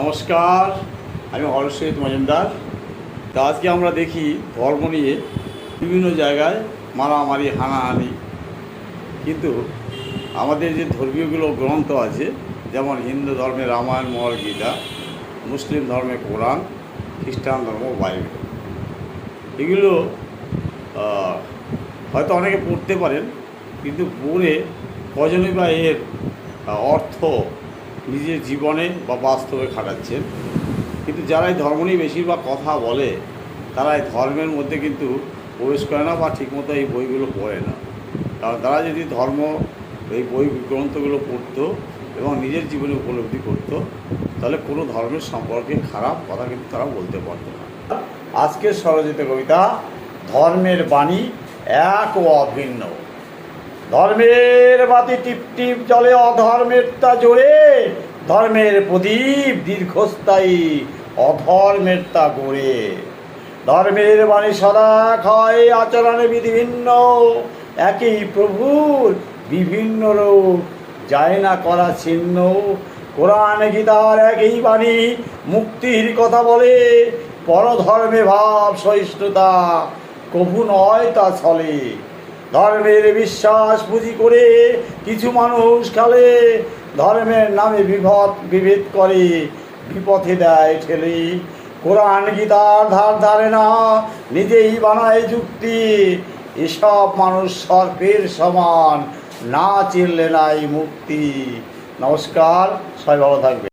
নমস্কার, আমি হরসিত মজুমদার। তা আজকে আমরা দেখি ধর্ম নিয়ে বিভিন্ন জায়গায় মারামারি, হানাহানি। কিন্তু আমাদের যে ধর্মীয়গুলো গ্রন্থ আছে, যেমন হিন্দু ধর্মে রামায়ণ মহল গীতা মুসলিম ধর্মে কোরআন, খ্রিস্টান ধর্ম বাইবেল। এগুলো হয়তো অনেকে পড়তে পারেন, কিন্তু পড়ে কজনই বা এর অর্থ নিজের জীবনে বা বাস্তবে খাটাচ্ছেন। কিন্তু যারা এই ধর্ম নিয়ে বেশিরভাগ কথা বলে, তারা এই ধর্মের মধ্যে কিন্তু প্রবেশ করে না বা ঠিকমতো এই বইগুলো পড়ে না। কারণ তারা যদি ধর্ম, এই বই গ্রন্থগুলো পড়তো এবং নিজের জীবনে উপলব্ধি করতো, তাহলে কোনো ধর্মের সম্পর্কে খারাপ কথা কিন্তু তারা বলতে পারতো না। আজকের স্বরচিত কবিতা, ধর্মের বাণী এক ও অভিন্ন। ধর্মের বাতি টিপ টিপ জলে অধর্মের তা জোরে। ধর্মের প্রদীপ দীর্ঘস্থায়ী অধর্মের তা গড়ে। ধর্মের বাণী সদা ক্ষয় আচরণে বিধি ভিন্ন। একই প্রভুর বিভিন্ন রূপ যায় না করা ছিন্ন। কোরআন, গীতার একই বাণী মুক্তির কথা বলে। পরধর্মে ভাব, সহিষ্ণুতা, কভু নয় তা চলে ধর্মের বিশ্বাস পুঁজি করে কিছু মানুষ খেলে ধর্মের নামে বিভদ বিভেদ করে, বিপথে দেয় ঠেলে। কোরআন গীতার ধার ধারে না? নিজেই বানায় যুক্তি। এসব মানুষ সর্পের সমান, না চিনলে নাই মুক্তি। নমস্কার, সবাই ভালো থাকবে